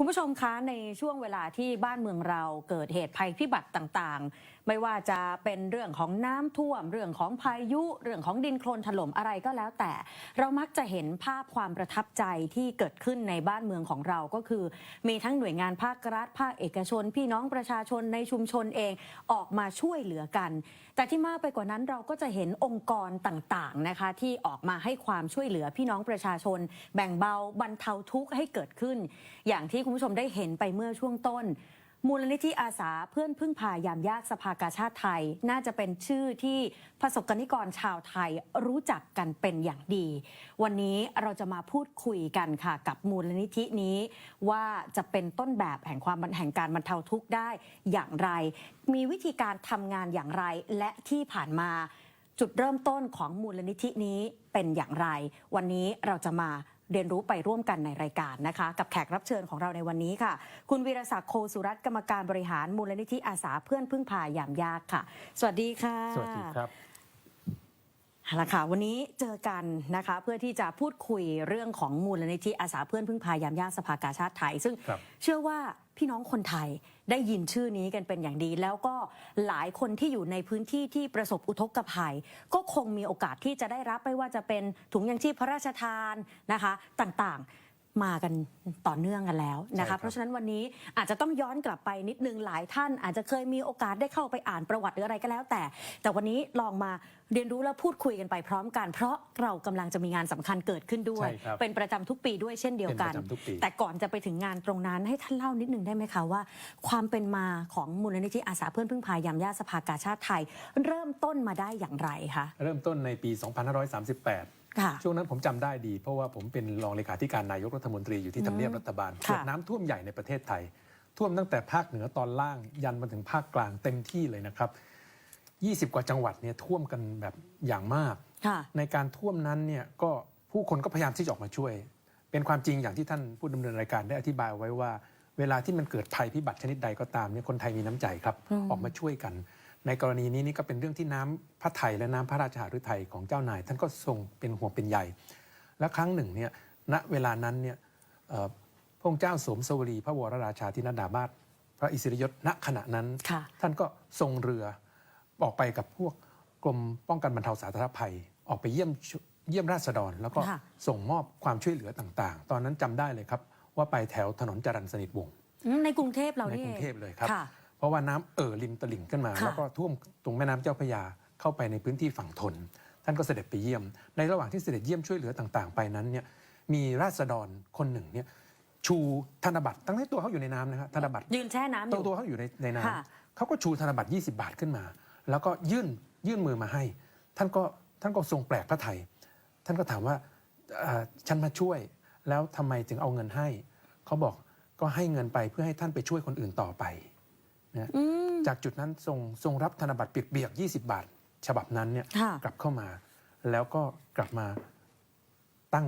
คุณผู้ชมคะในช่วงเวลาที่บ้านเมืองเราเกิดเหตุภัยพิบัติต่างๆ ไม่ว่าจะเป็นเรื่องของน้ำท่วม เรื่องของพายุเรื่องของดินโคลนถล่มอะไรก็แล้วแต่ เรามักจะเห็นภาพความประทับใจที่เกิดขึ้นในบ้านเมืองของเราก็คือ มีทั้งหน่วยงานภาครัฐภาคเอกชน พี่น้องประชาชนในชุมชนเองออกมาช่วยเหลือกัน แต่ที่มากไปกว่านั้นเราก็จะเห็นองค์กรต่างๆนะคะที่ออกมาให้ความช่วยเหลือพี่น้องประชาชน แบ่งเบาบรรเทาทุกข์ให้เกิดขึ้น อย่างที่คุณผู้ชมได้เห็นไปเมื่อช่วงต้น มูลนิธิอาสาเพื่อนพึ่งพายามยากสภากาชาติไทย น่าจะเป็นชื่อที่ประสบกนิกรชาวไทยรู้จักกันเป็นอย่างดี วันนี้เราจะมาพูดคุยกันค่ะ กับมูลนิธินี้ ว่าจะเป็นต้นแบบแห่งความแห่งการบรรเทาทุกข์ได้อย่างไร มีวิธีการทำงานอย่างไรและที่ผ่านมาจุดเริ่มต้นของมูลนิธินี้เป็นอย่างไร วันนี้เราจะมา เรียนรู้ไปร่วมกันในรายการนะคะ กับแขกรับเชิญของเราในวันนี้ค่ะ คุณวีรศักดิ์โคสุรัตน์กรรมการบริหารมูลนิธิอาสาเพื่อนพึ่งพายามยากค่ะ สวัสดีค่ะ สวัสดีครับ ละค่ะวันนี้เจอกันนะคะเพื่อที่จะพูดคุยเรื่องของมูลนิธิอาสาเพื่อนพึ่งพายามยากสภากาชาติไทย ซึ่งครับเชื่อว่าพี่น้องคนไทยได้ยินชื่อนี้กันเป็นอย่างดี แล้วก็หลายคนที่อยู่ในพื้นที่ที่ประสบอุทกภัย ก็คงมีโอกาสที่จะได้รับไม่ว่าจะเป็นถุงยังชีพพระราชทานนะคะต่างๆ มากันต่อเนื่องกันแล้วนะใช่ครัคะบเพราะฉะนั้นวันนี้อาจจะต้องย้อนกลับไปนิดนึงหลายท่าน อาจจะเคยมีโอกาสได้เข้าไปอ่านประวัติหรืออะไรก็แล้ว แต่ แต่วันนี้ลองมาเรียนรู้และพูดคุยกันไปพร้อมกัน เพราะเรากำลังจะมีงานสำคัญเกิดขึ้นด้วยใช่ครับเป็นประจำทุกปีด้วยเช่นเดียวกันเป็นประจำทุกปีแต่ก่อนจะไปถึงงานตรงนั้นให้ท่านเล่านิดนึงได้ไหมคะว่า ความเป็นมาของมูลนิธิอาสาเพื่อนพึ่งพายามย่าสภากาชาติไทย เริ่มต้นมาได้อย่างไรคะเริ่มต้นในปี 2538ค่ะ ช่วงนั้นผมจำได้ดี เพราะว่าผมเป็นรองเลขาธิการนายกรัฐมนตรีอยู่ที่ทำเนียบรัฐบาลค่ะเกิดน้ำท่วมใหญ่ในประเทศไทย ท่วมตั้งแต่ภาคเหนือตอนล่างยันมาถึงภาคกลางเต็มที่เลยนะครับ 20 กว่าจังหวัดเนี่ยท่วมกันแบบอย่างมากค่ะในการท่วมนั้นเนี่ยก็ผู้คนก็พยายามที่จะออกมาช่วย เป็นความจริงอย่างที่ท่านผู้ดำเนินรายการได้อธิบายไว้ว่า เวลาที่มันเกิดภัยพิบัติชนิดใดก็ตามเนี่ยคนไทยมีน้ำใจครับอืมออกมาช่วยกัน ในกรณีนี้นี่ก็เป็นเรื่องที่น้ำพระไทยและน้ำพระราชหฤทัยของเจ้านาย ท่านก็ทรงเป็นห่วงเป็นใยและครั้งหนึ่งเนี่ยณเวลานั้นเนี่ยเอ่อพระองค์เจ้าสมสวรี พระวรราชาธินดามาศพระอิสริยศณขณะนั้นค่ะท่านก็ทรงเรือออกไปกับพวกกรมป้องกันบรรเทาสาธารณภัยออกไปเยี่ยมชเยี่ยมราษฎร แล้วก็ค่ะส่งมอบความช่วยเหลือต่างๆ ตอนนั้นจำได้เลยครับ ว่าไปแถวถนนจรัญสนิทวงศ์อืมในกรุงเทพเราในนี่กรุงเทพเลยครับค่ะ เพราะว่าน้ำเอ่อริมตลิ่งขึ้นมาค่ะแล้วก็ท่วมตรงแม่น้ำเจ้าพระยาเข้าไปในพื้นที่ฝั่งทน ท่านก็เสด็จไปเยี่ยม ในระหว่างที่เสด็จเยี่ยมช่วยเหลือต่างๆ ไปนั้นเนี่ยมีราษฎรคนหนึ่งเนี่ยชูธนบัตรตั้งที่ตัวเขาอยู่ในน้ำนะครับธนบัตรยืนแช่น้ำอตัวยู่ตัวเขาอยู่ในในน้ค่ะำเขาก็ชูธนบัตร 20 บาทขึ้นมา แล้วก็ยื่นยื่นมือมาให้ ท่านก็ท่านก็ทรงแปลกพระไทย ท่านก็ถามว่าเอ่อฉันมาช่วย แล้วทำไมถึงเอาเงินให้ เขาบอกก็ให้เงินไปเพื่อให้ท่านไปช่วยคนอื่นต่อไป นะอืมจากจุดนั้นทรงทรงรับธนบัตรเปียกๆ20 บาท ฉบับนั้นเนี่ยค่ะกลับเข้ามา แล้วก็กลับมาตั้ง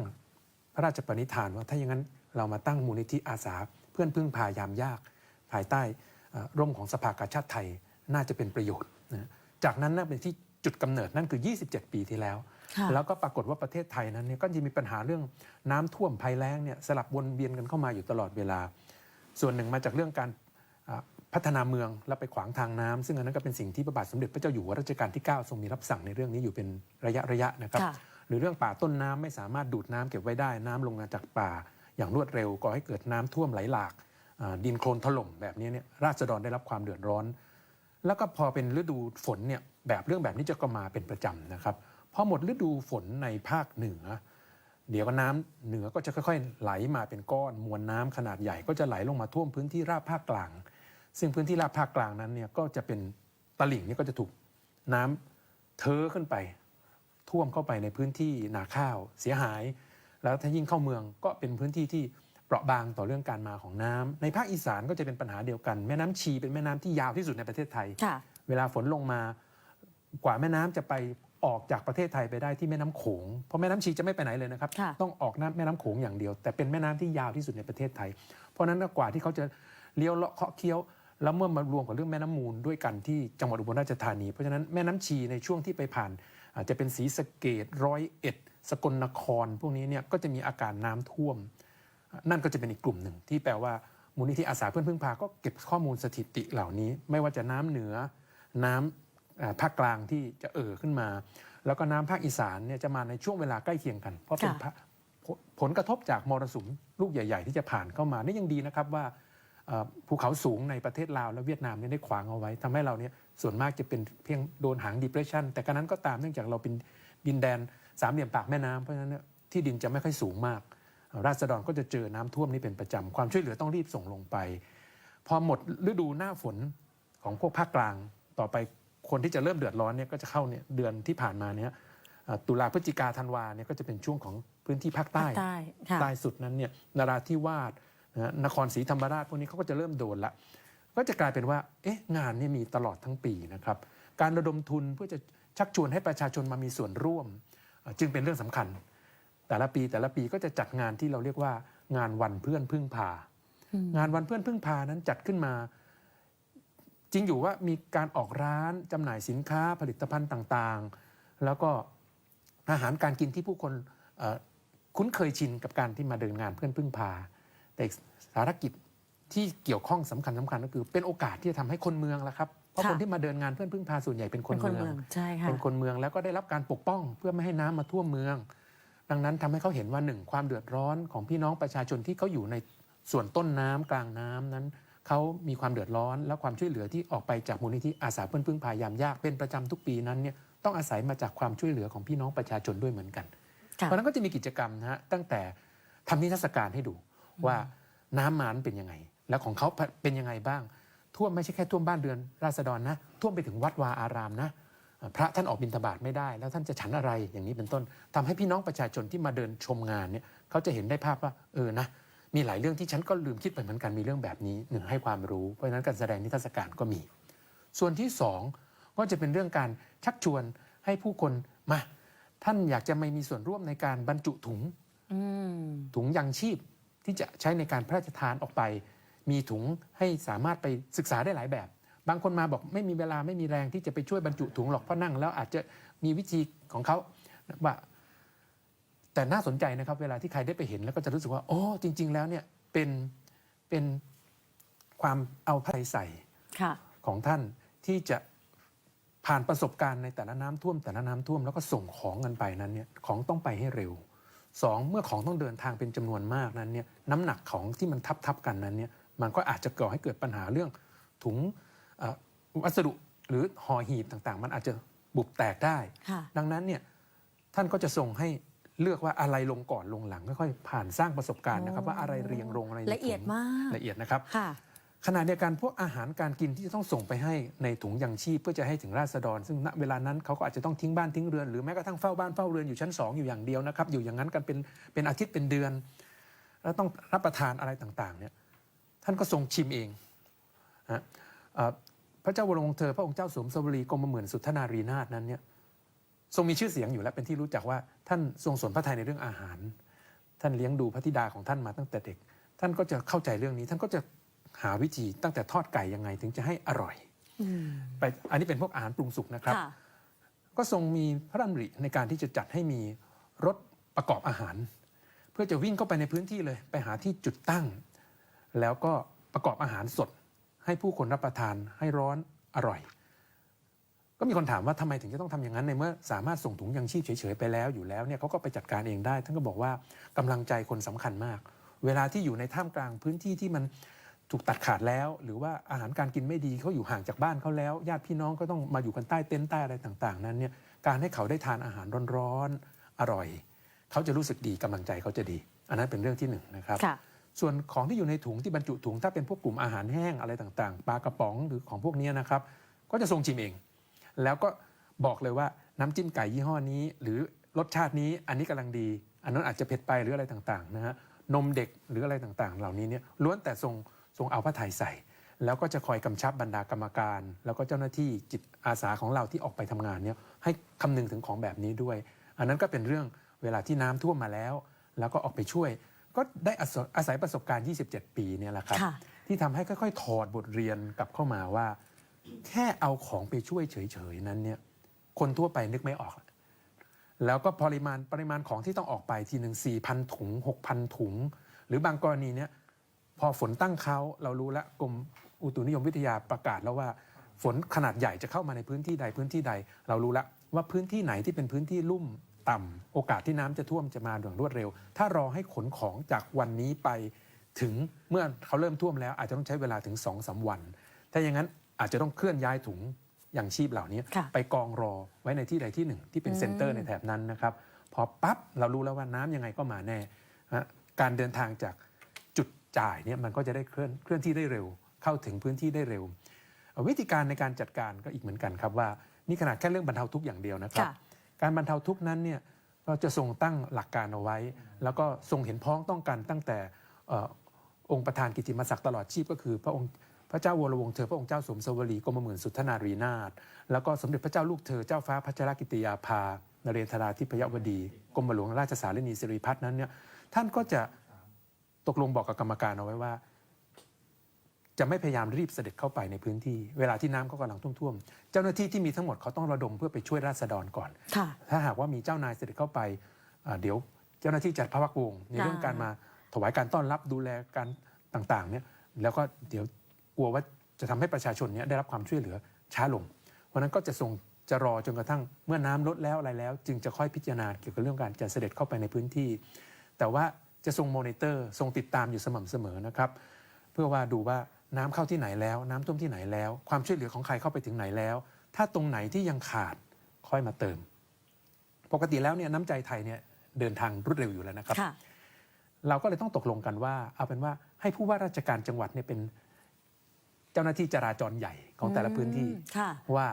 พระราชปณิธานว่าถ้าอย่างนั้นเรามาตั้งมูลนิธิอาสา เพื่อนพึ่งพายามยาก ภายใต้เอ่อร่มของสภากาชาติไทยน่าจะเป็นประโยชน์นะจากนั้นนั่นเป็นที่จุดกำเนิดนั่นคือ 27 ปีที่แล้วค่ะแล้วก็ปรากฏว่าประเทศไทยนั้นเนี่ยก็จะมีปัญหาเรื่องน้ำท่วมภัยแล้งเนี่ยสลับวนเวียนกันเข้ามาอยู่ตลอดเวลา ส่วนหนึ่งมาจากเรื่องการอ่า พัฒนาเมืองและไปขวางทางน้ำซึ่งอันนั้นก็เป็นสิ่งที่พระบาทสมเด็จพระเจ้าอยู่หัวรัชกาลที่ 9 ทรงมีรับสั่งในเรื่องนี้อยู่เป็นระยะระยะนะครับค่ะหรือเรื่องป่าต้นน้ำไม่สามารถดูดน้ำเก็บไว้ได้น้ำลงมาจากป่า อย่างรวดเร็วก่อให้เกิดน้ำท่วมไหลหลากอ่าดินโคลนถล่มแบบนี้เนี่ยราษฎรได้รับความเดือดร้อน แล้วก็พอเป็นฤดูฝนเนี่ยแบบเรื่องแบบนี้จะก็มาเป็นประจำนะครับพอหมดฤดูฝนในภาคเหนือ เดี๋ยวก็น้ำเหนือก็จะค่อยๆ ไหลมาเป็นก้อนมวลน้ำขนาดใหญ่ก็จะไหลลงมาท่วมพื้นที่ราบภาคกลาง ซึ่งพื้นที่ราบภาคกลางนั้นเนี่ยก็จะเป็นตลิ่งเนี่ยก็จะถูกน้ำเทอะขึ้นไป ท่วมเข้าไปในพื้นที่นาข้าวเสียหาย แล้วถ้ายิ่งเข้าเมืองก็เป็นพื้นที่ที่เปราะบางต่อเรื่องการมาของน้ำในภาคอีสานก็จะเป็นปัญหาเดียวกัน แม่น้ำชีเป็นแม่น้ำที่ยาวที่สุดในประเทศไทยค่ะเวลาฝนลงมากว่าแม่น้ำจะไปออกจากประเทศไทยไปได้ที่แม่น้ำโขง เพราะแม่น้ำชีจะไม่ไปไหนเลยนะครับค่ะต้องออกน้ำแม่น้ำโขงอย่างเดียว แต่เป็นแม่น้ำที่ยาวที่สุดในประเทศไทย เพราะฉะนั้นกว่าที่เขาจะเลี้ยวเลาะเคาะเคี้ยว แล้วเมื่อมารวมกับเรื่องแม่น้ำมูลด้วยกันที่จังหวัดอุบลราชธานี เพราะฉะนั้นแม่น้ำชีในช่วงที่ไปผ่านอาจจะเป็นศรีสะเกดร้อยเอ็ด สกลนคร พวกนี้เนี่ยก็จะมีอาการน้ำท่วม นั่นก็จะเป็นอีกกลุ่มหนึ่งที่แปลว่ามูลนิธิอาสาเพื่อนพึ่งพาก็เก็บข้อมูลสถิติเหล่านี้ ไม่ว่าจะน้ำเหนือน้ำเอ่อภาคกลางที่จะเอ่อขึ้นมา แล้วก็น้ำภาคอีสานเนี่ยจะมาในช่วงเวลาใกล้เคียงกัน เพราะเป็นค่ะพะผลผลกระทบจากมรสุมลูกใหญ่ ๆ ที่จะผ่านเข้ามานี่ยังดีนะครับว่าเอ่อ ภูเขาสูงในประเทศลาวและเวียดนามเนี่ยได้ขวางเอาไว้ทำให้เราเนี่ยส่วนมากจะเป็นเพียงโดนหาง depression แต่การนั้นก็ตามเนื่องจากเราเป็นดินแดนสามเหลี่ยมปากแม่น้ำเพราะฉะนั้นเนี่ยที่ดินจะไม่ค่อยสูงมาก ราษฎรก็จะเจอน้ำท่วมนี่เป็นประจำความช่วยเหลือต้องรีบส่งลงไป พอหมดฤดูหน้าฝนของพวกภาคกลางต่อไปคนที่จะเริ่มเดือดร้อนเนี่ยก็จะเข้าเนี่ยเดือนที่ผ่านมาเนี่ยเอ่อตุลาพฤศจิกาธันวาเนี่ยก็จะเป็นช่วงของพื้นที่ภาคใต้ภาคใต้ค่ะใต้สุดนั้นเนี่ยนราธิวาส นะฮะนครศรีธรรมราชพวกนี้เขาก็จะเริ่มโดนละ ก็จะกลายเป็นว่า เอ๊ะ งานเนี่ยมีตลอดทั้งปีนะครับ การระดมทุนเพื่อจะชักชวนให้ประชาชนมามีส่วนร่วมเอ่อจึงเป็นเรื่องสำคัญ แต่ละปีแต่ละปีก็จะจัดงานที่เราเรียกว่างานวันเพื่อนพึ่งพาอืมงานวันเพื่อนพึ่งพานั้นจัดขึ้นมา จริงอยู่ว่ามีการออกร้านจำหน่ายสินค้าผลิตภัณฑ์ต่างๆ แล้วก็อาหารการกินที่ผู้คนเอ่อคุ้นเคยชินกับการที่มาเดินงานเพื่อนพึ่งพา แต่อีกสารกิจที่เกี่ยวข้องสำคัญสำคัญก็คือ เป็นโอกาสที่จะทำให้คนเมืองละครับเพราะค่ะคนที่มาเดินงานเพื่อนพึ่งพาส่วนใหญ่เป็นคนเป็นคนเมืองเมืองใช่ค่ะเป็นคนเมืองแล้วก็ได้รับการปกป้องเพื่อไม่ให้น้ำมาท่วมเมือง ดังนั้นทำให้เขาเห็นว่าหนึ่งความเดือดร้อนของพี่น้องประชาชนที่เขาอยู่ในส่วนต้นน้ำกลางน้ำนั้นเขามีความเดือดร้อน และความช่วยเหลือที่ออกไปจากมูลนิธิอาสาเพื่อนพึ่งพายามยากเป็นประจำทุกปีนั้นเนี่ยต้องอาศัยมาจากความช่วยเหลือของพี่น้องประชาชนด้วยเหมือนกันค่ะเพราะฉะนั้นก็จะมีกิจกรรมนะฮะตั้งแต่ทำนิทรรศการให้ดู ว่าน้ำมันเป็นยังไง แล้วของเขาเป็นยังไงบ้าง ท่วมไม่ใช่แค่ท่วมบ้านเรือนราษฎรนะ ท่วมไปถึงวัดวาอารามนะเอ่อพระท่านออกบิณฑบาตไม่ได้ แล้วท่านจะฉันอะไรอย่างนี้เป็นต้นทำให้พี่น้องประชาชนที่มาเดินชมงานเนี่ยเขาจะเห็นได้ภาพว่าเออนะมีหลายเรื่องที่ฉันก็ลืมคิดไปเหมือนกันมีเรื่องแบบนี้หนึ่งให้ความรู้เพราะฉะนั้นการแสดงนิทรรศการก็มี ส่วนที่สองก็จะเป็นเรื่องการชักชวนให้ผู้คนมาท่านอยากจะไม่มีส่วนร่วมในการบรรจุถุงอืมถุงยังชีพ ที่จะใช้ในการพระราชทานออกไป มีถุงให้สามารถไปศึกษาได้หลายแบบ บางคนมาบอกไม่มีเวลาไม่มีแรงที่จะไปช่วยบรรจุถุงหรอกเพราะนั่ง แล้วอาจจะมีวิธีของเขาว่าแต่น่าสนใจนะครับ เวลาที่ใครได้ไปเห็นแล้วก็จะรู้สึกว่าโอ้จริง ๆ แล้วเนี่ยเป็นเป็นความเอาใจใส่ของท่านที่จะผ่านประสบการณ์ในแต่ละน้ำท่วมแต่ละน้ำท่วมแล้วก็ส่งของกันไปนั้นเนี่ยของต้องไปให้เร็ว สองเมื่อของต้องเดินทางเป็นจำนวนมากนั้นเนี่ยน้ำหนักของที่มันทับทับๆกันนั้นเนี่ยมันก็อาจจะก่อให้เกิดปัญหาเรื่องถุงเอ่อวัสดุหรือห่อหีบต่างๆ มันอาจจะบุบแตกได้ค่ะดังนั้นเนี่ยท่านก็จะส่งให้เลือกว่าอะไรลงก่อนลงหลังค่อยๆผ่านสร้างประสบการณ์นะครับโอ้ว่าอะไรเรียงลงอะไรในละเอียดถุงมากละเอียดนะครับค่ะ ขณะเดียวกันพวกอาหารการกินที่จะต้องส่งไปให้ในถุงยังชีพเพื่อจะให้ถึงราษฎร ซึ่งณเวลานั้นเขาก็อาจจะต้องทิ้งบ้านทิ้งเรือนหรือแม้กระทั่งเฝ้าบ้านเฝ้าเรือนอยู่ชั้น 2 อยู่อย่างเดียวนะครับอยู่อย่างนั้นกันเป็นเป็นอาทิตย์เป็นเดือน แล้วต้องรับประทานอะไรต่างๆเนี่ยท่านก็ทรงชิมเองนะพระเจ้าวรวงศ์เธอพระองค์เจ้าสวมสวรีกรมเหมือนสุทธนารีนาถนั้นเนี่ยทรงมีชื่อเสียงอยู่แล้วเป็นที่รู้จักว่าท่านทรงสนพระทัยในเรื่องอาหาร ท่านเลี้ยงดูพระธิดาของท่านมาตั้งแต่เด็ก ท่านก็จะเข้าใจเรื่องนี้ ท่านก็จะ หาวิธีตั้งแต่ทอดไก่ยังไงถึงจะให้อร่อยอืมไปอันนี้เป็นพวกอาหารปรุงสุกนะครับค่ะก็ทรงมีพระดำริในการที่จะจัดให้มีรถประกอบอาหาร เพื่อจะวิ่งเข้าไปในพื้นที่เลย ไปหาที่จุดตั้ง แล้วก็ประกอบอาหารสด ให้ผู้คนรับประทานให้ร้อนอร่อย ก็มีคนถามว่าทำไมถึงจะต้องทำอย่างนั้นในเมื่อสามารถส่งถุงยังชีพเฉยๆไปแล้วอยู่แล้วเนี่ยเขาก็ไปจัดการเองได้ท่านก็บอกว่ากำลังใจคนสำคัญมาก เวลาที่อยู่ในท่ามกลางพื้นที่ที่มัน ถูกตัดขาดแล้ว หรือว่าอาหารการกินไม่ดีเขาอยู่ห่างจากบ้านเขาแล้ว ญาติพี่น้องก็ต้องมาอยู่กันใต้เต็นท์ใต้อะไรต่างๆ นั้นเนี่ยการให้เขาได้ทานอาหารร้อนๆอร่อย เขาจะรู้สึกดีกำลังใจเขาจะดี อันนั้นเป็นเรื่องที่หนึ่งนะครับค่ะส่วนของที่อยู่ในถุงที่บรรจุถุงถ้าเป็นพวกกลุ่มอาหารแห้งอะไรต่างๆปลากระป๋องหรือของพวกนี้นะครับก็จะทรงชิมเอง แล้วก็บอกเลยว่าน้ำจิ้มไก่ยี่ห้อนี้ หรือรสชาตินี้อันนี้กำลังดี อันนั้นอาจจะเผ็ดไปหรืออะไรต่างๆนะฮะนมเด็กหรืออะไรต่างๆ เหล่านี้เนี่ยล้วนแต่ทรง ทรงเอาพระทัยใส่ แล้วก็จะคอยกำชับบรรดากรรมการ แล้วก็เจ้าหน้าที่จิตอาสาของเราที่ออกไปทำงานเนี่ยให้คำนึงถึงของแบบนี้ด้วย อันนั้นก็เป็นเรื่องเวลาที่น้ำท่วมมาแล้ว แล้วก็ออกไปช่วย ก็ได้อาศอาศัยประสบการณ์ 27 ปีเนี่ยแหละครับค่ะที่ทำให้ค่อยๆ ถอดบทเรียนกลับเข้ามาว่า แค่เอาของไปช่วยเฉยๆนั้นเนี่ยคนทั่วไปนึกไม่ออก แล้วก็ปริมาณปริมาณของที่ต้องออกไปทีหนึ่ง4,000 ถุง 6,000 ถุง หรือบางกรณีเนี่ย พอฝนตั้งเขาเรารู้แล้วกรมอุตุนิยมวิทยาประกาศแล้วว่า ฝนขนาดใหญ่จะเข้ามาในพื้นที่ใดพื้นที่ใด เรารู้แล้วว่าพื้นที่ไหนที่เป็นพื้นที่ลุ่มต่ำโอกาสที่น้ำจะท่วมจะมาอย่างรวดเร็ว ถ้ารอให้ขนของจากวันนี้ไปถึงเมื่อเขาเริ่มท่วมแล้วอาจจะต้องใช้เวลาถึง2อสวัน ถ้าอย่างนั้นอาจจะต้องเคลื่อนย้ายถุงอย่างชีพเหล่านี้ค่ะไปกองรอไว้ในที่ใดที่หนึ่ง ที่เป็นอืมเซ็นเตอร์ในแถบนั้นนะครับ พอปั๊บเรารู้แล้วว่าน้ำยังไงก็มาแน่นะการเดินทางจาก จุดจ่ายเนี่ยมันก็จะได้เคลื่อนเคลื่อนที่ได้เร็ว เข้าถึงพื้นที่ได้เร็ว วิธีการในการจัดการก็อีกเหมือนกันครับว่านี่ขนาดแค่เรื่องบรรเทาทุกข์อย่างเดียวนะครับค่ะการบรรเทาทุกข์นั้นเนี่ยเราจะทรงตั้งหลักการเอาไว้ แล้วก็ทรงเห็นพ้องต้องกันตั้งแต่เอ่อองค์ประธานกิตติมศักดิ์ตลอดชีพก็คือพระองค์พระเจ้าวรวงศ์เธอพระองค์เจ้าสมสวรีกรมหมื่นสุทธนารีนาถแล้วก็สมเด็จพระเจ้าลูกเธอเจ้าฟ้าพัชรกิติยาภานเรนทราธิปยวดีกรมหลวงราชสารินีสิริพัฒน์นั้นเนี่ยท่านก็จะ ตกลงบอกกับกรรมการเอาไว้ว่า จะไม่พยายามรีบเสด็จเข้าไปในพื้นที่ เวลาที่น้ำเขากำลังท่วมๆเจ้าหน้าที่ที่มีทั้งหมดเขาต้องระดมเพื่อไปช่วยราษฎรก่อนค่ะถ้าหากว่ามีเจ้านายเสด็จเข้าไปอ่าเดี๋ยวเจ้าหน้าที่จัดพระวักวงศ์ในเรื่องอ่าการมาถวายการต้อนรับดูแลการต่างๆเนี่ยแล้วก็เดี๋ยวกลัวว่าจะทำให้ประชาชนเนี่ยได้รับความช่วยเหลือช้าลง เพราะฉะนั้นก็จะทรงจะรอจนกระทั่งเมื่อน้ำลดแล้วอะไรแล้ว จึงจะค่อยพิจารณาเกี่ยวกับเรื่องการจะเสด็จเข้าไปในพื้นที่ แต่ว่า จะทรงมอนิเตอร์ทรงติดตามอยู่สม่ำเสมอนะครับ เพื่อว่าดูว่าน้ำเข้าที่ไหนแล้ว น้ำท่วมที่ไหนแล้ว ความช่วยเหลือของใครเข้าไปถึงไหนแล้ว ถ้าตรงไหนที่ยังขาดค่อยมาเติม ปกติแล้วเนี่ยน้ำใจไทยเนี่ยเดินทางรวดเร็วอยู่แล้วนะครับค่ะเราก็เลยต้องตกลงกันว่า เอาเป็นว่าให้ผู้ว่าราชการจังหวัดเนี่ยเป็นเจ้าหน้าที่จราจรใหญ่ของแต่ละพื้นที่อืมค่ะว่า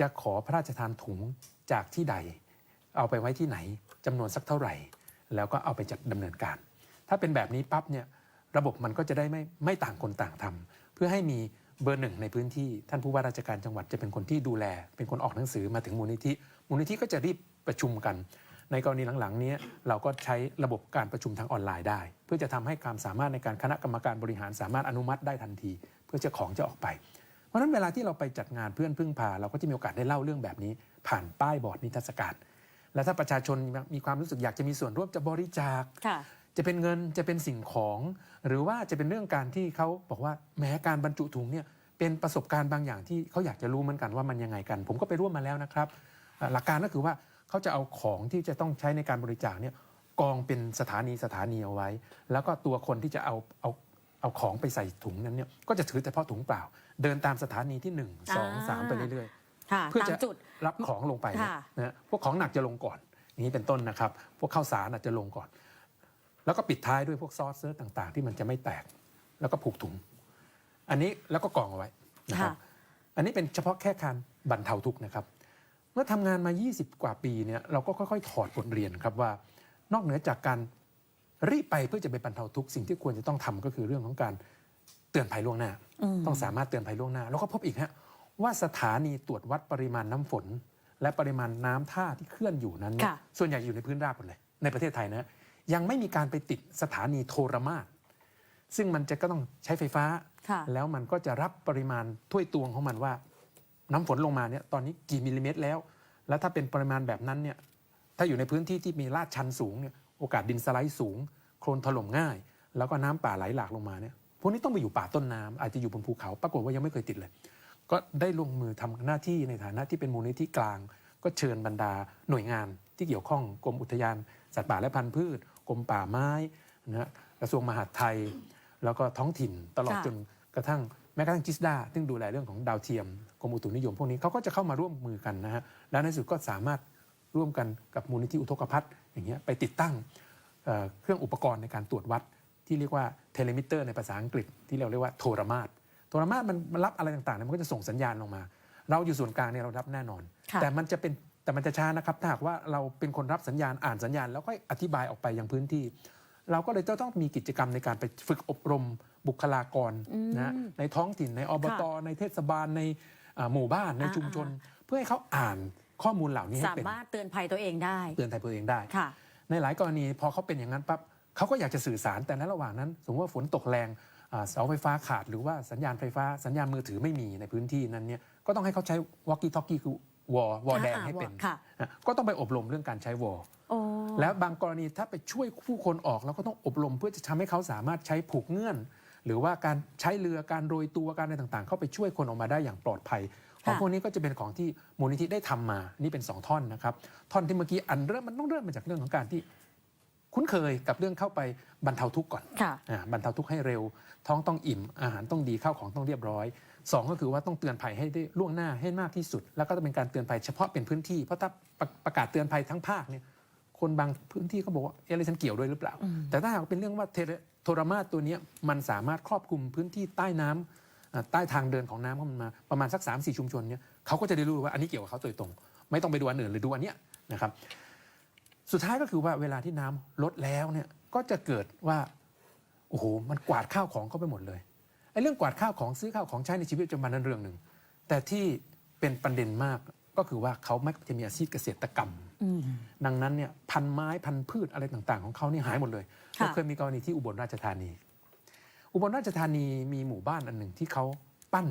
จะขอพระราชทานถุงจากที่ใด เอาไปไว้ที่ไหนจำนวนสักเท่าไหร่ แล้วก็เอาไปจัดดำเนินการ ถ้าเป็นแบบนี้ปั๊บเนี่ยระบบมันก็จะได้ไม่ไม่ต่างคนต่างทำเพื่อให้มีเบอร์หนึ่งในพื้นที่ท่านผู้ว่าราชการจังหวัดจะเป็นคนที่ดูแล เป็นคนออกหนังสือมาถึงมูลนิธิ มูลนิธิก็จะรีบประชุมกัน ในกรณีหลังๆนี้เราก็ใช้ระบบการประชุมทางออนไลน์ได้ เพื่อจะทำให้ความสามารถในการคณะกรรมการบริหารสามารถอนุมัติได้ทันที เพื่อจะของจะออกไป เพราะฉะนั้นเวลาที่เราไปจัดงานเพื่อนพึ่งพา เราก็จะมีโอกาสได้เล่าเรื่องแบบนี้ ผ่านป้ายบอร์ดนิทรรศการและถ้าประชาชนมีความรู้สึกอยากจะมีส่วนร่วมจะบริจาค จะเป็นเงินจะเป็นสิ่งของ หรือว่าจะเป็นเรื่องการที่เขาบอกว่าแม้การบรรจุถุงเนี่ยเป็นประสบการณ์บางอย่างที่เขาอยากจะรู้เหมือนกันว่ามันยังไงกัน ผมก็ไปร่วมมาแล้วนะครับอ่าหลักการก็คือว่าเขาจะเอาของที่จะต้องใช้ในการบริจาคเนี่ยกองเป็นสถานีสถานีเอาไว้ แล้วก็ตัวคนที่จะเอาเอาเอาของไปใส่ถุงนั้นเนี่ยก็จะถือแต่เพาะถุงเปล่า เดินตามสถานีที่ 1 2 3 ไปเรื่อยๆค่ะเพื่อตามจะจุดรับของลงไปเนี่ยค่ะนะฮะพวกของหนักจะลงก่อนอย่างนี้เป็นต้นนะครับ พวกข้าวสารอาจจะลงก่อน แล้วก็ปิดท้ายด้วยพวกซอสเซอร์ต่าง ๆ ที่มันจะไม่แตก แล้วก็ผูกถุง อันนี้แล้วก็กองเอาไว้นะครับค่ะอันนี้เป็นเฉพาะแค่การบรรเทาทุกข์นะครับ เมื่อทำงานมา 20 กว่าปีเนี่ยเราก็ค่อยๆ ถอดบทเรียนครับว่า นอกเหนือจากการรีบไปเพื่อจะไปบรรเทาทุกข์สิ่งที่ควรจะต้องทำก็คือเรื่องของการเตือนภัยล่วงหน้าอืมต้องสามารถเตือนภัยล่วงหน้า แล้วก็พบอีกฮะว่าสถานีตรวจวัดปริมาณน้ำฝน และปริมาณน้ำท่าที่เคลื่อนอยู่นั้นเนี่ยค่ะส่วนใหญ่อยู่ในพื้นราบหมดเลยในประเทศไทยนะ ยังไม่มีการไปติดสถานีโทรมาศซึ่งมันจะก็ต้องใช้ไฟฟ้า แล้วมันก็จะรับปริมาณถ้วยตวงของมันว่า น้ำฝนลงมาเนี่ยตอนนี้กี่มิลลิเมตรแล้ว แล้วถ้าเป็นปริมาณแบบนั้นเนี่ยถ้าอยู่ในพื้นที่ที่มีลาดชันสูงเนี่ยโอกาสดินสไลด์สูง โคลนถล่มง่าย แล้วก็น้ำป่าไหลหลากลงมาเนี่ยพวกนี้ต้องไปอยู่ป่าต้นน้ำอาจจะอยู่บนภูเขาปรากฏว่ายังไม่เคยติดเลย ก็ได้ลงมือทำหน้าที่ในฐานะที่เป็นมูลนิธิกลาง ก็เชิญบรรดาหน่วยงานที่เกี่ยวข้องกรมอุทยาน สัตว์ป่าและพันธุ์พืช กรมป่าไม้นะฮะกระทรวงมหาดไทย แล้วก็ท้องถิ่นตลอดค่ะ จนกระทั่งแม้กระทั่งจิสดาซึ่งดูแลเรื่องของดาวเทียมกรมอุตุนิยมพวกนี้เขาก็จะเข้ามาร่วมมือกันนะฮะและในที่สุดก็สามารถร่วมกันกับมูลนิธิอุทกภัทรอย่างเงี้ยไปติดตั้งเอ่อเครื่องอุปกรณ์ในการตรวจวัด ที่เรียกว่าเทเลมิเตอร์ในภาษาอังกฤษที่เราเรียกว่าโทรมาศโทรมาศมันมันรับอะไรต่างๆเนี่ยมันก็จะส่งสัญญาณลงมา เราอยู่ส่วนกลางเนี่ยเรารับแน่นอน ค่ะ แต่มันจะเป็น แต่มันจะช้านะครับถ้าหากว่าเราเป็นคนรับสัญญาณอ่านสัญญาณ แล้วก็อธิบายออกไปยังพื้นที่ เราก็เลยจะต้องมีกิจกรรมในการไปฝึกอบรมบุคลากรอืมนะในท้องถิ่นในอบต ในเทศบาลในอ่าหมู่บ้านในอ่าชุมชน เพื่อให้เขาอ่านข้อมูลเหล่านี้ให้สาเป็นมารถเตือนภัยตัวเองได้เตือนภัยตัวเองได้ค่ะในหลายกรณีพอเขาเป็นอย่างนั้นปั๊บเขาก็อยากจะสื่อสารแต่ในระหว่างนั้น สมมติว่าฝนตกแรงอ่าเสาไฟฟ้าขาดหรือว่าสัญญาณไฟฟ้าสัญญาณมือถือไม่มีในพื้นที่นั้นเนี่ยก็ต้องให้เขาใช้วอกกี้ทอกกี้คือ วอวอแดงให้เป็น ค่ะนะก็ต้องไปอบรมเรื่องการใช้วอโอ้แล้วบางกรณีถ้าไปช่วยผู้คนออกเราก็ต้องอบรมเพื่อจะทำให้เขาสามารถใช้ผูกเงื่อน หรือว่าการใช้เรือการโรยตัวการอะไรต่างๆ เข้าไปช่วยคนออกมาได้อย่างปลอดภัย ของค่ะพวกนี้ก็จะเป็นของที่มูลนิธิได้ทำมานี่เป็น 2 ท่อนนะครับ ท่อนที่เมื่อกี้อันเริ่มมันต้องเริ่มมาจากเรื่องของการที่ คุ้นเคยกับเรื่องเข้าไปบรรเทาทุกข์ก่อน ค่ะ อ่าบรรเทาทุกข์ให้เร็ว ท้องต้องอิ่มอาหารต้องดีข้าวของต้องเรียบร้อย สองก็คือว่าต้องเตือนภัยให้ได้ล่วงหน้าให้มากที่สุด แล้วก็จะเป็นการเตือนภัยเฉพาะเป็นพื้นที่เพราะถ้าประประกาศเตือนภัยทั้งภาคเนี่ยคนบางพื้นที่เขาบอกว่าเอะอะไรฉันเกี่ยวด้วยหรือเปล่า แต่ถ้าหากเป็นเรื่องว่าเทเลโทรมาสตัวนี้มันสามารถครอบคลุมพื้นที่ใต้น้ำอ่าใต้ทางเดินของน้ำเข้ามาประมาณสัก3 4ชุมชนเนี่ยเขาก็จะได้รู้ว่าอันนี้เกี่ยวกับเขาโดยตรง ไม่ต้องไปดูอันอื่นหรือดูอันเนี้ยนะครับสุดท้ายก็คือว่าเวลาที่น้ำลดแล้วเนี่ยก็จะเกิดว่าโอ้โหมันกวาดข้าวของเข้าไปหมดเลย เรื่องกวาดข้าวของซื้อข้าวของใช้ในชีวิตประจำวันนั้นเรื่องหนึ่ง แต่ที่เป็นประเด็นมากก็คือว่าเขามักจะมีอาชีพเกษตรกรรมอืมดังนั้นเนี่ยพันไม้พันพืชอะไรต่างๆ ของเขานี่หายหมดเลยค่ะเราเคยมีกรณีที่อุบลราชธานี อุบลราชธานีมีหมู่บ้านอันหนึ่งที่เขาปั้น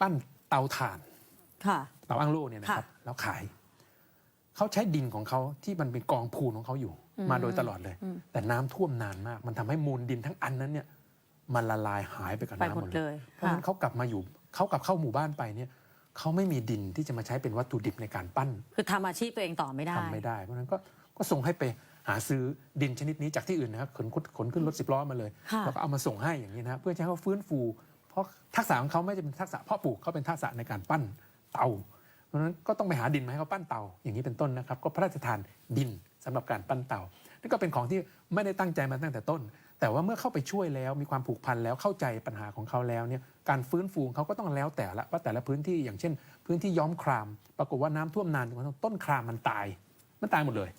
ปั้นเตาถ่านค่ะเตาอั้งโล่เนี่ยนะครับแล้วขายเขาใช้ดินของเขาที่มันเป็นกองพูนของเขาอยู่อืมมาโดยตลอดเลยอืมแต่น้ำท่วมนานมาก มันทำให้มูลดินทั้งอันนั้นเนี่ย มันละลายหายไปกับไปน้ำหหมมดดเลเลย ยเพราะฉะนั้นเขากลับมาอยู่เขากลับเข้าหมู่บ้านไปเนี่ยเขาไม่มีดินที่จะมาใช้เป็นวัตถุดิบในการปั้นคือทำอาชีพตัวเองต่อไม่ได้ ทำไม่ได้ เพราะฉะนั้นก็ก็ส่งให้ไปหาซื้อดินชนิดนี้จากที่อื่นนะครับขนขนขนขึ้นรถสิบล้อมาเลยค่ะ แล้วก็เอามาส่งให้อย่างนี้นะเพื่อจะให้เขาฟื้นฟู เพราะทักษะของเขาไม่ใช่เป็นทักษะเพาะปลูกเขาเป็นทักษะในการปั้นเตาเพราะฉะนั้นก็ต้องไปหาดินมาให้เขาปั้นเตาอย่างนี้เป็นต้นนะครับ ก็พระราชทานดินสำหรับการปั้นเตานี่ก็เป็นของที่ไม่ได้ตั้งใจมาตั้งแต่ต้น แต่ว่าเมื่อเข้าไปช่วยแล้วมีความผูกพันแล้วเข้าใจปัญหาของเขาแล้วเนี่ยการฟื้นฟูของเขาก็ต้องแล้วแต่ละว่าแต่ละพื้นที่อย่างเช่น พื้นที่ย้อมคราม ปรากฏว่าน้ำท่วมนานจนกระทั่งต้นครามมันตาย มันตายหมดเลย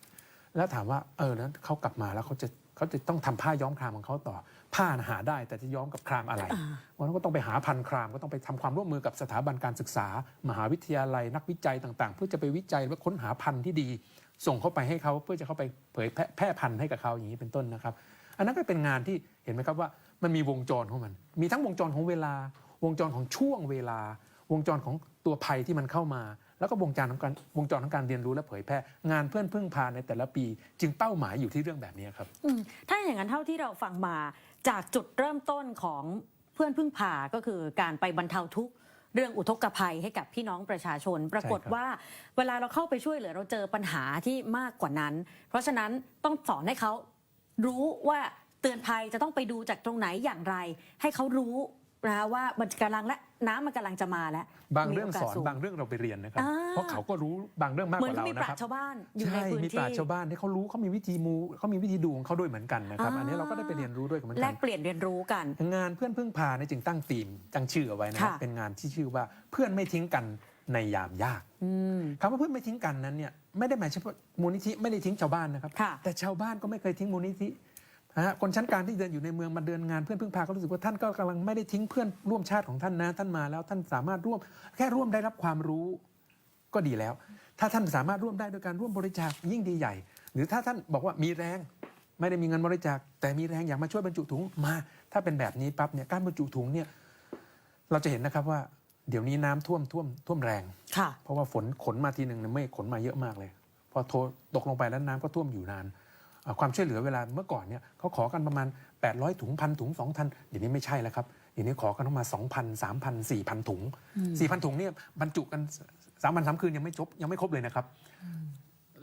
แล้วถามว่าเออแล้วเขากลับมาแล้วเขาจะเขาจะต้องทำผ้าย้อมครามของเขาต่อ ผ้าน่ะหาได้แต่จะย้อมกับครามอะไรวันนั้นก็ต้องไปหาพันธุ์ครามก็ต้องไปทำความร่วมมือกับสถาบันการศึกษา มหาวิทยาลัยนักวิจัยต่างๆ เพื่อจะไปวิจัยและค้นหาพันธุ์ที่ดี ส่งเข้าไปให้เขาเพื่อจะเข้าไปเผยแพร่แพร่พันธุ์ให้กับเขาอย่างนี้เป็นต้นนะครับ อันนั้นก็เป็นงานที่เห็นไหมครับว่ามันมีวงจรของมัน มีทั้งวงจรของเวลา วงจรของช่วงเวลา วงจรของตัวภัยที่มันเข้ามา แล้วก็วงจรของการวงจรของการเรียนรู้และเผยแพร่งานเพื่อนพึ่งพาในแต่ละปี จึงเป้าหมายอยู่ที่เรื่องแบบนี้ครับอืมถ้าอย่างนั้นเท่าที่เราฟังมาจากจุดเริ่มต้นของเพื่อนพึ่งพาก็คือการไปบรรเทาทุกข์เรื่องอุทกภัยให้กับพี่น้องประชาชน ปรากฏใช่ครับว่าเวลาเราเข้าไปช่วยเหลือเราเจอปัญหาที่มากกว่านั้น เพราะฉะนั้นต้องสอนให้เขา รู้ว่าเตือนภัยจะต้องไปดูจากตรงไหนอย่างไร ให้เขารู้นะว่ามันกำลังและน้ำมันกำลังจะมาแล้วบางเรื่องมีโกาสสอนสูบางเรื่องเราไปเรียนนะครับอ่าเพราะเขาก็รู้บางเรื่องมากเหกมือนว่าเรามีปนะราคชรับญ์ชาวบ้านอยู่ในใช่พื้นมีที่ปราชญ์ชาวบ้านที่เขารู้เขามีวิธีมูเขามีวิธีดูของเขาด้วยเหมือนกันนะครับอ่าอันนี้เราก็ได้ไปเรียนรู้ด้วยกับมันแลกันกเปลี่ยนเรียนรู้กัน งานเพื่อนพึ่งพาเนี่ยจึงตั้งธีมตั้งชื่อเอาไว้นะครับค่ะเป็นงานที่ชื่อว่าเพื่อนไม่ทิ้งกันในยามยากอืมคำว่าเพื่อนไม่ทิ้งกันนั้นเนี่ย ไม่ได้หมายเฉพาะมูลนิธิไม่ได้ทิ้งชาวบ้านนะครับ ค่ะ แต่ชาวบ้านก็ไม่เคยทิ้งมูลนิธินะฮะคนชั้นกลางที่เดินอยู่ในเมืองมาเดินงานเพื่อนพึ่งพาก็รู้สึกว่าท่านก็กำลังไม่ได้ทิ้งเพื่อนร่วมชาติของท่านนะท่านมาแล้วท่านสามารถร่วมแค่ร่วมได้รับความรู้ก็ดีแล้ว ถ้าท่านสามารถร่วมได้โดยการร่วมบริจาคยิ่งดีใหญ่ หรือถ้าท่านบอกว่ามีแรง ไม่ได้มีเงินบริจาค แต่มีแรงอยากมาช่วยบรรจุถุงมา ถ้าเป็นแบบนี้ปั๊บเนี่ยการบรรจุถุงเนี่ยเราจะเห็นนะครับว่า เดี๋ยวนี้น้ำท่วมท่วมท่วมแรงค่ะเพราะว่าฝนขนมาทีหนึ่งเนี่ยไม่ขนมาเยอะมากเลย พอโทรตกลงไปแล้วน้ำก็ท่วมอยู่นานอ่าความช่วยเหลือเวลาเมื่อก่อนเนี่ยเขาขอกันประมาณ 800 ถุงพันถุง2,000เดี๋ยวนี้ไม่ใช่แล้วครับเดี๋ยวนี้ขอกันประมาณ2,000 3,000 4,000 ถุง 4,000 ถุงเนี่ยบรรจุกันสามวันสามคืนยังไม่จบยังไม่ครบเลยนะครับ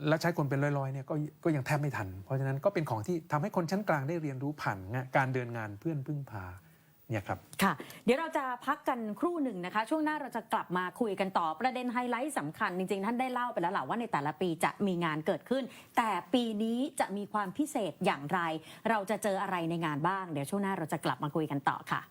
แล้วใช้คนเป็นร้อยๆเนี่ยก็ก็ยังแทบไม่ทัน เพราะฉะนั้นก็เป็นของที่ทำให้คนชั้นกลางได้เรียนรู้ผ่านงานการเดินงานเพื่อนพึ่งพา เนี่ยครับค่ะ เดี๋ยวเราจะพักกันครู่หนึ่งนะคะ ช่วงหน้าเราจะกลับมาคุยกันต่อประเด็นไฮไลท์สำคัญ จริงๆ ท่านได้เล่าไปแล้วแหละว่าในแต่ละปีจะมีงานเกิดขึ้น แต่ปีนี้จะมีความพิเศษอย่างไร เราจะเจออะไรในงานบ้าง เดี๋ยวช่วงหน้าเราจะกลับมาคุยกันต่อค่ะ